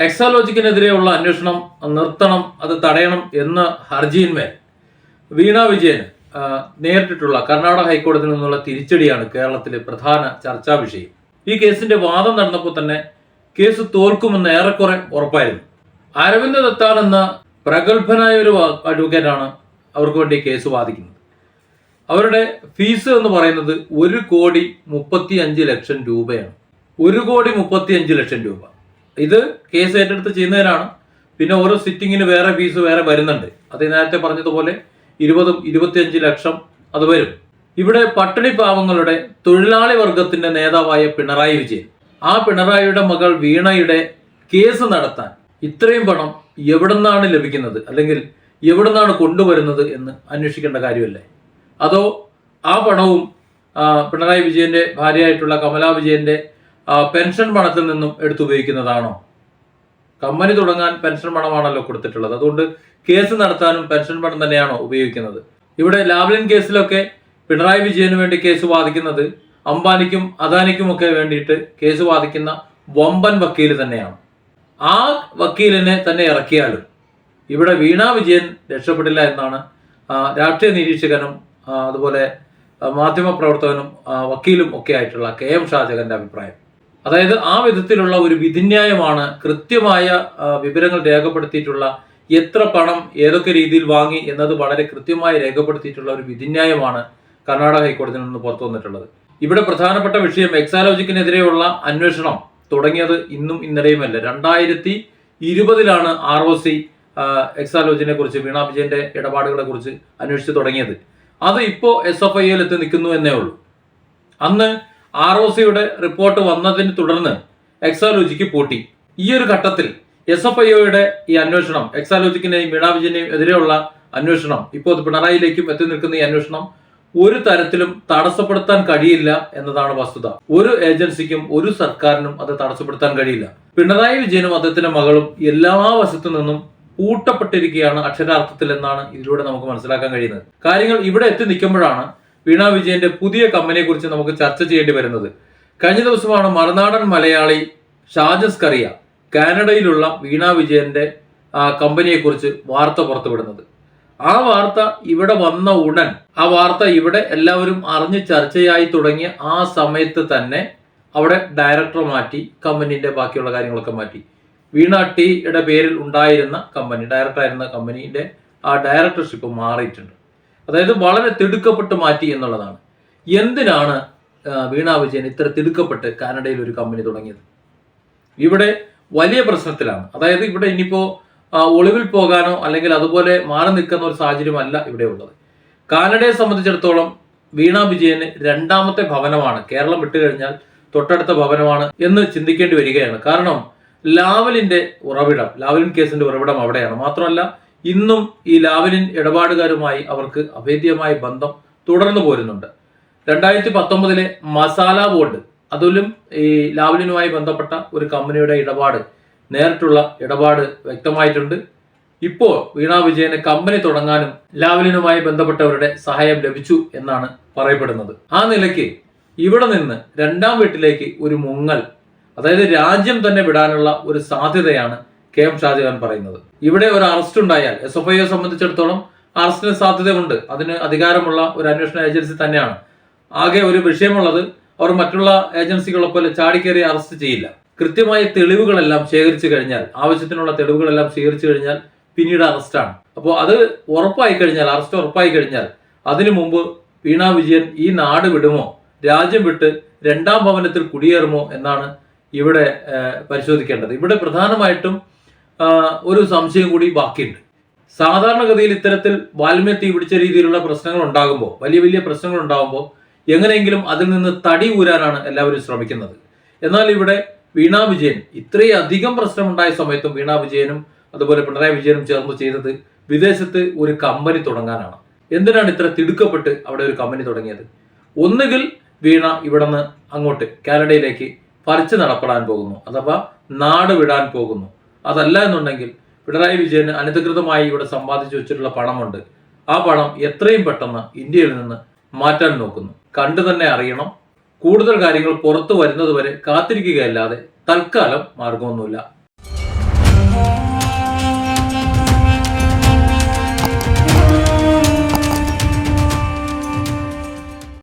എക്സാലോജിക്കിനെതിരെയുള്ള അന്വേഷണം നിർത്തണം അത് തടയണം എന്ന ഹർജിയിന്മേൽ വീണ വിജയൻ നേരിട്ടിട്ടുള്ള കർണാടക ഹൈക്കോടതിയിൽ നിന്നുള്ള തിരിച്ചടിയാണ് കേരളത്തിലെ പ്രധാന ചർച്ചാ വിഷയം. ഈ കേസിന്റെ വാദം നടന്നപ്പോൾ തന്നെ കേസ് തോൽക്കുമെന്ന് ഏറെക്കുറെ ഉറപ്പായിരുന്നു. അരവിന്ദ് ദത്താൻ എന്ന പ്രഗത്ഭനായ ഒരു അഡ്വക്കേറ്റാണ് അവർക്ക് വേണ്ടി കേസ് വാദിക്കുന്നത്. അവരുടെ ഫീസ് എന്ന് പറയുന്നത് ഒരു കോടി മുപ്പത്തി അഞ്ച് ലക്ഷം രൂപയാണ്. ഒരു കോടി മുപ്പത്തി അഞ്ച് ലക്ഷം രൂപ. ഇത് കേസ് ഏറ്റെടുത്ത് ചെയ്യുന്നതിനാണ് പിന്നെ ഓരോ സിറ്റിങ്ങിന് വേറെ ഫീസ് വേറെ വരുന്നുണ്ട്. അത് നേരത്തെ പറഞ്ഞതുപോലെ ഇരുപതും ഇരുപത്തിയഞ്ച് ലക്ഷം അത് വരും. ഇവിടെ പട്ടിണി പാവങ്ങളുടെ തൊഴിലാളി വർഗത്തിന്റെ നേതാവായ പിണറായി വിജയൻ. ആ പിണറായിയുടെ മകൾ വീണയുടെ കേസ് നടത്താൻ ഇത്രയും പണം എവിടുന്നാണ് ലഭിക്കുന്നത്? അല്ലെങ്കിൽ എവിടുന്നാണ് കൊണ്ടുവരുന്നത് എന്ന് അന്വേഷിക്കേണ്ട കാര്യമല്ലേ? അതോ ആ പണവും പിണറായി വിജയന്റെ ഭാര്യയായിട്ടുള്ള കമലാ വിജയന്റെ പെൻഷൻ പണത്തിൽ നിന്നും എടുത്തുപയോഗിക്കുന്നതാണോ? കമ്പനി തുടങ്ങാൻ പെൻഷൻ പണമാണല്ലോ കൊടുത്തിട്ടുള്ളത്. അതുകൊണ്ട് കേസ് നടത്താനും പെൻഷൻ പണം തന്നെയാണോ ഉപയോഗിക്കുന്നത്? ഇവിടെ ലാവ്ലിൻ കേസിലൊക്കെ പിണറായി വിജയന് വേണ്ടി കേസ് വാദിക്കുന്നത് അംബാനിക്കും അദാനിക്കുമൊക്കെ വേണ്ടിയിട്ട് കേസ് വാദിക്കുന്ന വമ്പൻ വക്കീൽ തന്നെയാണ്. ആ വക്കീലിനെ തന്നെ ഇറക്കിയാലും ഇവിടെ വീണ വിജയൻ രക്ഷപ്പെടില്ല എന്നാണ് രാഷ്ട്രീയ നിരീക്ഷകനും അതുപോലെ മാധ്യമ മാധ്യമപ്രവർത്തകനും വക്കീലും ഒക്കെ ആയിട്ടുള്ള കെ എം ഷാജകന്റെ അഭിപ്രായം. അതായത് ആ വിധത്തിലുള്ള ഒരു വിധിന്യായമാണ് കൃത്യമായ വിവരങ്ങൾ രേഖപ്പെടുത്തിയിട്ടുള്ള എത്ര പണം ഏതൊക്കെ രീതിയിൽ വാങ്ങി എന്നത് വളരെ കൃത്യമായി രേഖപ്പെടുത്തിയിട്ടുള്ള ഒരു വിധിന്യായമാണ് കർണാടക ഹൈക്കോടതിയിൽ നിന്ന് പുറത്തു വന്നിട്ടുള്ളത്. ഇവിടെ പ്രധാനപ്പെട്ട വിഷയം എക്സാലോജിക്കിനെതിരെയുള്ള അന്വേഷണം തുടങ്ങിയത് ഇന്നും ഇന്നലെയുമല്ല. രണ്ടായിരത്തി ഇരുപതിലാണ് ആർ ഒ സി എക്സാലോജിനെ കുറിച്ച് വീണ വിജയന്റെ ഇടപാടുകളെ കുറിച്ച് അന്വേഷിച്ച് തുടങ്ങിയത്. അത് ഇപ്പോൾ എസ് എഫ് ഐയിൽ എത്തി നിൽക്കുന്നു എന്നേ ഉള്ളൂ. അന്ന് ആർ ഒ സിയുടെ റിപ്പോർട്ട് വന്നതിന് തുടർന്ന് എക്സാലോജിക്ക് പൂട്ടി. ഈ ഒരു ഘട്ടത്തിൽ എസ് എഫ് ഐ ഒയുടെ ഈ അന്വേഷണം എക്സാലോജിക്കിനെയും മീണാ വിജയനെയും എതിരെയുള്ള അന്വേഷണം ഇപ്പോൾ പിണറായിയിലേക്കും എത്തി നിൽക്കുന്ന ഈ അന്വേഷണം ഒരു തരത്തിലും തടസ്സപ്പെടുത്താൻ കഴിയില്ല എന്നതാണ് വസ്തുത. ഒരു ഏജൻസിക്കും ഒരു സർക്കാരിനും അത് തടസ്സപ്പെടുത്താൻ കഴിയില്ല. പിണറായി വിജയനും അദ്ദേഹത്തിന്റെ മകളും എല്ലാ വശത്തു നിന്നും പൂട്ടപ്പെട്ടിരിക്കുകയാണ് അക്ഷരാർത്ഥത്തിൽ എന്നാണ് ഇതിലൂടെ നമുക്ക് മനസ്സിലാക്കാൻ കഴിയുന്നത്. കാര്യങ്ങൾ ഇവിടെ എത്തി നിൽക്കുമ്പോഴാണ് വീണ വിജയന്റെ പുതിയ കമ്പനിയെ കുറിച്ച് നമുക്ക് ചർച്ച ചെയ്യേണ്ടി വരുന്നത്. കഴിഞ്ഞ ദിവസമാണ് മറുനാടൻ മലയാളി ഷാജസ് കറിയ കാനഡയിലുള്ള വീണ വിജയന്റെ കമ്പനിയെക്കുറിച്ച് വാർത്ത പുറത്തുവിടുന്നത്. ആ വാർത്ത ഇവിടെ വന്ന ഉടൻ ആ വാർത്ത ഇവിടെ എല്ലാവരും അറിഞ്ഞ് ചർച്ചയായി തുടങ്ങിയ ആ സമയത്ത് തന്നെ അവിടെ ഡയറക്ടർ മാറ്റി കമ്പനീന്റെ ബാക്കിയുള്ള കാര്യങ്ങളൊക്കെ മാറ്റി. വീണ ടിയുടെ പേരിൽ ഉണ്ടായിരുന്ന കമ്പനി ഡയറക്ടർ ആയിരുന്ന കമ്പനിയുടെ ആ ഡയറക്ടർഷിപ്പ് മാറിയിട്ടുണ്ട്. അതായത് വളരെ തിടുക്കപ്പെട്ട് മാറ്റി എന്നുള്ളതാണ്. എന്തിനാണ് വീണാ വിജയൻ ഇത്ര തിടുക്കപ്പെട്ട് കാനഡയിൽ ഒരു കമ്പനി തുടങ്ങിയത്? ഇവിടെ വലിയ പ്രശ്നത്തിലാണ്. അതായത് ഇവിടെ ഇനിയിപ്പോ ഒളിവിൽ പോകാനോ അല്ലെങ്കിൽ അതുപോലെ മാറി നിൽക്കുന്ന ഒരു സാഹചര്യമല്ല ഇവിടെ ഉള്ളത്. കാനഡയെ സംബന്ധിച്ചിടത്തോളം വീണ വിജയന് രണ്ടാമത്തെ ഭവനമാണ്. കേരളം വിട്ടുകഴിഞ്ഞാൽ തൊട്ടടുത്ത ഭവനമാണ് എന്ന് ചിന്തിക്കേണ്ടി വരികയാണ്. കാരണം ലാവലിന്റെ ഉറവിടം ലാവലിൻ കേസിന്റെ ഉറവിടം അവിടെയാണ്. മാത്രമല്ല ഇന്നും ഈ ലാവലിൻ ഇടപാടുകാരുമായി അവർക്ക് അഭേദ്യമായ ബന്ധം തുടർന്നു പോരുന്നുണ്ട്. രണ്ടായിരത്തി പത്തൊമ്പതിലെ മസാല ബോർഡ് അതിലും ഈ ലാവലിനുമായി ബന്ധപ്പെട്ട ഒരു കമ്പനിയുടെ ഇടപാട് നേരിട്ടുള്ള ഇടപാട് വ്യക്തമായിട്ടുണ്ട്. ഇപ്പോൾ വീണ വിജയന് കമ്പനി തുടങ്ങാനും ലാവലിനുമായി ബന്ധപ്പെട്ടവരുടെ സഹായം ലഭിച്ചു എന്നാണ് പറയപ്പെടുന്നത്. ആ നിലയ്ക്ക് ഇവിടെ നിന്ന് രണ്ടാം വീട്ടിലേക്ക് ഒരു മുങ്ങൽ അതായത് രാജ്യം തന്നെ വിടാനുള്ള ഒരു സാധ്യതയാണ് കെ എം ഷാജഹാൻ പറയുന്നത്. ഇവിടെ ഒരു അറസ്റ്റ് ഉണ്ടായാൽ എസ് എഫ് ഐയെ സംബന്ധിച്ചിടത്തോളം അറസ്റ്റിന് സാധ്യതയുണ്ട്. അതിന് അധികാരമുള്ള ഒരു അന്വേഷണ ഏജൻസി തന്നെയാണ്. ആകെ ഒരു വിഷയമുള്ളത് അവർ മറ്റുള്ള ഏജൻസികളെ പോലെ ചാടിക്കേറി അറസ്റ്റ് ചെയ്യില്ല. കൃത്യമായ തെളിവുകളെല്ലാം ശേഖരിച്ചു കഴിഞ്ഞാൽ ആവശ്യത്തിനുള്ള തെളിവുകളെല്ലാം ശേഖരിച്ചു കഴിഞ്ഞാൽ പിന്നീട് അറസ്റ്റാണ് അപ്പോൾ അത് ഉറപ്പായി കഴിഞ്ഞാൽ അറസ്റ്റ് ഉറപ്പായി കഴിഞ്ഞാൽ അതിനു മുമ്പ് വീണ വിജയൻ ഈ നാട് വിടുമോ? രാജ്യം വിട്ട് രണ്ടാം ഭവനത്തിൽ കുടിയേറുമോ? എന്നാണ് ഇവിടെ പരിശോധിക്കേണ്ടത്. ഇവിടെ പ്രധാനമായിട്ടും ഒരു സംശയം കൂടി ബാക്കിയുണ്ട്. സാധാരണഗതിയിൽ ഇത്തരത്തിൽ വാൽമീ തീ പിടിച്ച രീതിയിലുള്ള പ്രശ്നങ്ങൾ ഉണ്ടാകുമ്പോൾ വലിയ വലിയ പ്രശ്നങ്ങൾ ഉണ്ടാകുമ്പോൾ എങ്ങനെയെങ്കിലും അതിൽ നിന്ന് തടി ഊരാനാണ് എല്ലാവരും ശ്രമിക്കുന്നത്. എന്നാൽ ഇവിടെ വീണാ വിജയൻ ഇത്രയധികം പ്രശ്നമുണ്ടായ സമയത്തും വീണാ വിജയനും അതുപോലെ പിണറായി വിജയനും ചേർന്ന് ചെയ്തത് വിദേശത്ത് ഒരു കമ്പനി തുടങ്ങാനാണ്. എന്തിനാണ് ഇത്ര തിടുക്കപ്പെട്ട് അവിടെ ഒരു കമ്പനി തുടങ്ങിയത്? ഒന്നുകിൽ വീണ ഇവിടുന്ന് അങ്ങോട്ട് കാനഡയിലേക്ക് പറിച്ചു നടപ്പെടാൻ പോകുന്നു അഥവാ നാട് വിടാൻ പോകുന്നു. അതല്ല എന്നുണ്ടെങ്കിൽ പിണറായി വിജയന് അനധികൃതമായി ഇവിടെ സമ്പാദിച്ചു വെച്ചിട്ടുള്ള പണമുണ്ട്. ആ പണം എത്രയും പെട്ടെന്ന് ഇന്ത്യയിൽ നിന്ന് മാറ്റാൻ നോക്കുന്നു. കണ്ടു തന്നെ അറിയണം. കൂടുതൽ കാര്യങ്ങൾ പുറത്തു വരുന്നതുവരെ കാത്തിരിക്കുകയല്ലാതെ തൽക്കാലം മാർഗമൊന്നുമില്ല.